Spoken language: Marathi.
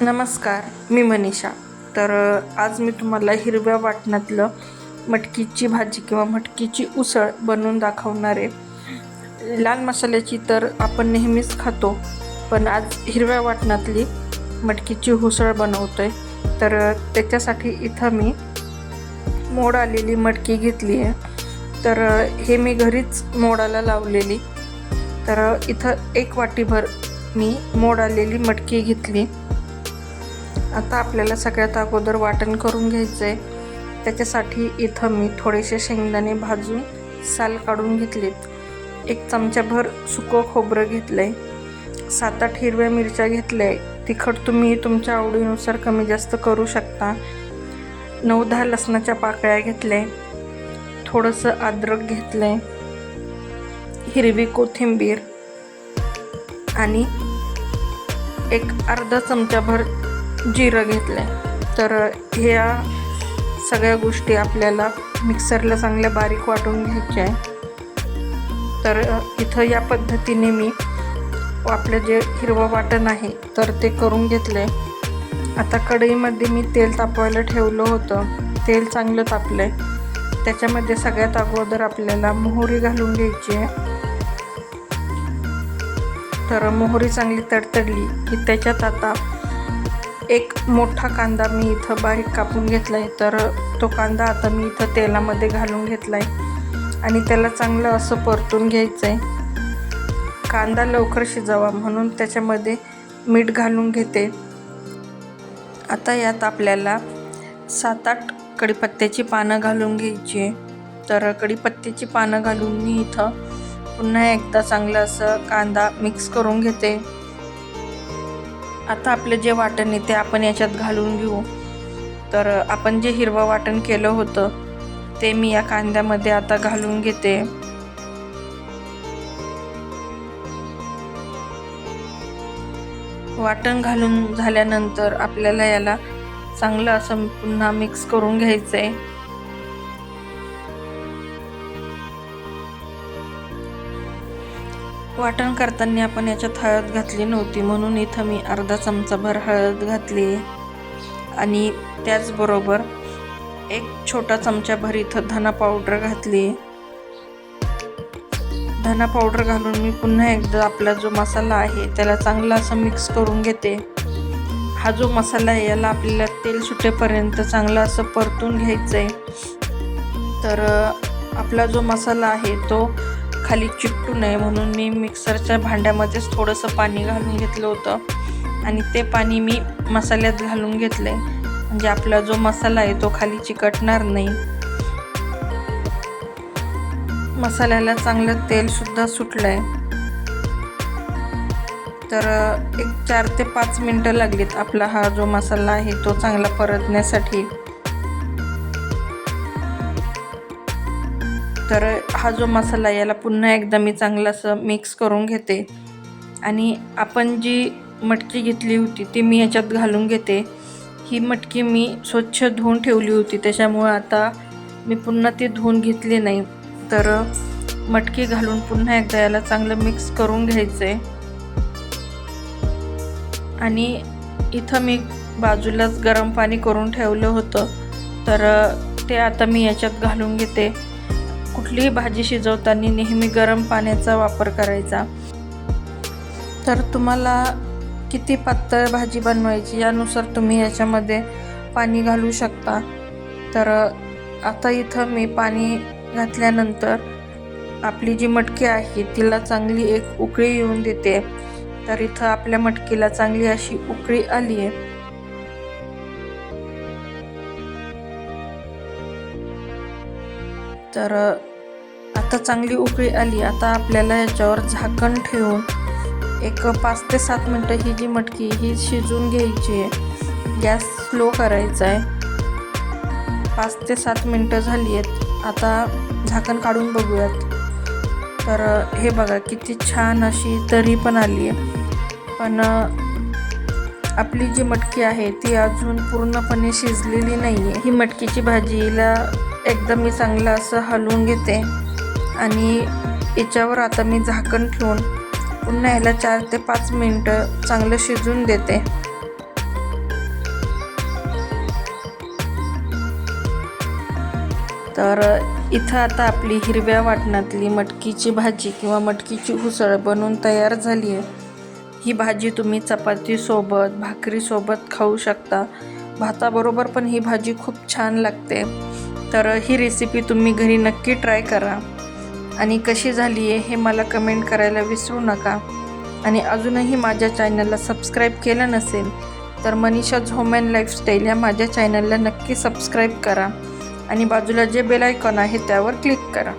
नमस्कार मी मनीषा. तर आज मी तुम्हाला हिरव्या वाटणातलं मटकीची भाजी किंवा मटकीची उसळ बनवून दाखवणार आहे. लाल मसाल्याची तर आपण नेहमीच खातो पण आज हिरव्या वाटणातली मटकीची उसळ बनवतो आहे तर त्याच्यासाठी इथं मी मोड आलेली मटकी घेतली आहे. तर हे मी घरीच मोडाला लावलेली. तर इथं एक वाटीभर मी मोड आलेली मटकी घेतली. आता आपल्याला सगळ्यात अगोदर वाटण करून घ्यायचं आहे त्याच्यासाठी इथं मी थोडेसे शेंगदाणे भाजून साल काढून घेतलेत. एक चमचाभर सुकं खोबरं घेतलं आहे सात आठ हिरव्या मिरच्या घेतल्या आहे तिखट तुम्ही तुमच्या आवडीनुसार कमी जास्त करू शकता. नऊ दहा लसणाच्या पाकळ्या घेतल्या आहे थोडंसं अद्रक घेतलं आहे हिरवी कोथिंबीर आणि एक अर्धा चमचाभर जिरं घेतलं आहे तर ह्या सगळ्या गोष्टी आपल्याला मिक्सरला चांगल्या बारीक वाटून घ्यायच्या आहे. तर इथं या पद्धतीने मी आपलं जे हिरवं वाटण आहे तर ते करून घेतलं आहे आता कढईमध्ये मी तेल तापवायला ठेवलं होतं. तेल चांगलं तापलं आहे त्याच्यामध्ये सगळ्यात अगोदर आपल्याला मोहरी घालून घ्यायची आहे. तर मोहरी चांगली तडतडली की त्याच्यात आता एक मोठा कांदा मी इथं बारीक कापून घेतला आहे तर तो कांदा आता मी इथं तेलामध्ये घालून घेतला आहे आणि त्याला चांगलं असं परतून घ्यायचं आहे कांदा लवकर शिजावा म्हणून त्याच्यामध्ये मीठ घालून घेते. आता यात आपल्याला सात आठ कढीपत्त्याची पानं घालून घ्यायची आहे. तर कढीपत्त्याची पानं घालून मी इथं पुन्हा एकदा चांगलं असं कांदा मिक्स करून घेते. आता आपलं जे वाटण आहे ते आपण याच्यात घालून घेऊ. तर आपण जे हिरवं वाटण केलं होतं ते मी या कांद्यामध्ये आता घालून घेते. वाटण घालून झाल्यानंतर आपल्याला याला चांगलं असं पुन्हा मिक्स करून घ्यायचं आहे वाटण करताना आपण याच्यात हळद घातली नव्हती म्हणून इथं मी अर्धा चमचाभर हळद घातली. आणि त्याचबरोबर एक छोटा चमचाभर इथं धना पावडर घातली. धना पावडर घालून मी पुन्हा एकदा आपला जो मसाला आहे त्याला चांगला असं मिक्स करून घेते. हा जो मसाला आहे याला आपल्याला तेल सुटेपर्यंत चांगला असं परतून घ्यायचं आहे तर आपला जो मसाला आहे तो खाली चिकटू नये म्हणून मी मिक्सरच्या भांड्यामध्येच थोडंसं पाणी घालून घेतलं होतं. आणि ते पाणी मी मसाल्यात घालून घेतलं आहे म्हणजे आपला जो मसाला आहे तो खाली चिकटणार नाही. मसाल्याला चांगलं तेलसुद्धा सुटलं आहे तर एक चार ते पाच मिनटं लागलीत आपला हा जो मसाला आहे तो चांगला परतण्यासाठी. तर हा जो मसाला याला पुन्हा एकदा मी चांगला असं मिक्स करून घेते. आणि आपण जी मटकी घेतली होती ती मी याच्यात घालून घेते. ही मटकी मी स्वच्छ धुवून ठेवली होती त्याच्यामुळं आता मी पुन्हा ती धुवून घेतली नाही. तर मटकी घालून पुन्हा एकदा याला चांगलं मिक्स करून घ्यायचं आहे आणि इथं मी बाजूलाच गरम पाणी करून ठेवलं होतं. तर ते आता मी याच्यात घालून घेते. कुठलीही भाजी शिजवताना नेहमी गरम पाण्याचा वापर करायचा. तर तुम्हाला किती पातळ भाजी बनवायची यानुसार तुम्ही याच्यामध्ये पाणी घालू शकता. तर आता इथं मी पाणी घातल्यानंतर आपली जी मटकी आहे तिला चांगली एक उकळी येऊन देते. तर इथं आपल्या मटकीला चांगली अशी उकळी आली आहे तर आता चांगली उकळी आली. आता आपल्याला याच्यावर झाकण ठेवून एक पाच ते सात मिनटं ही जी मटकी ही शिजून घ्यायची आहे. गॅस स्लो करायचा आहे. पाच ते सात मिनटं झाली आहेत. आता झाकण काढून बघूयात. तर हे बघा किती छान अशी तरी पण आली आहे. पण आपली जी मटकी आहे ती अजून पूर्णपणे शिजलेली नाही आहे ही मटकीची भाजीला एकदम मी चांगलं असं हलवून घेते. आणि याच्यावर आता मी झाकण ठेवून पुन्हा याला चार ते पाच मिनटं चांगलं शिजून देते. तर इथं आता आपली हिरव्या वाटणातली मटकीची भाजी किंवा मटकीची उसळ बनवून तयार झाली आहे. ही भाजी तुम्ही चपातीसोबत भाकरीसोबत खाऊ शकता. भाताबरोबर पण ही भाजी खूप छान लागते. तर ही रेसिपी तुम्ही घरी नक्की ट्राय करा. आणि कशी झाली आहे हे मला कमेंट करायला विसरू नका. आणि अजूनही माझ्या चॅनलला सबस्क्राईब केलं नसेल तर मनीषा झोमॅन अँड लाईफस्टाईल या माझ्या चॅनलला नक्की सबस्क्राईब करा. आणि बाजूला जे बेल आयकॉन आहे त्यावर क्लिक करा.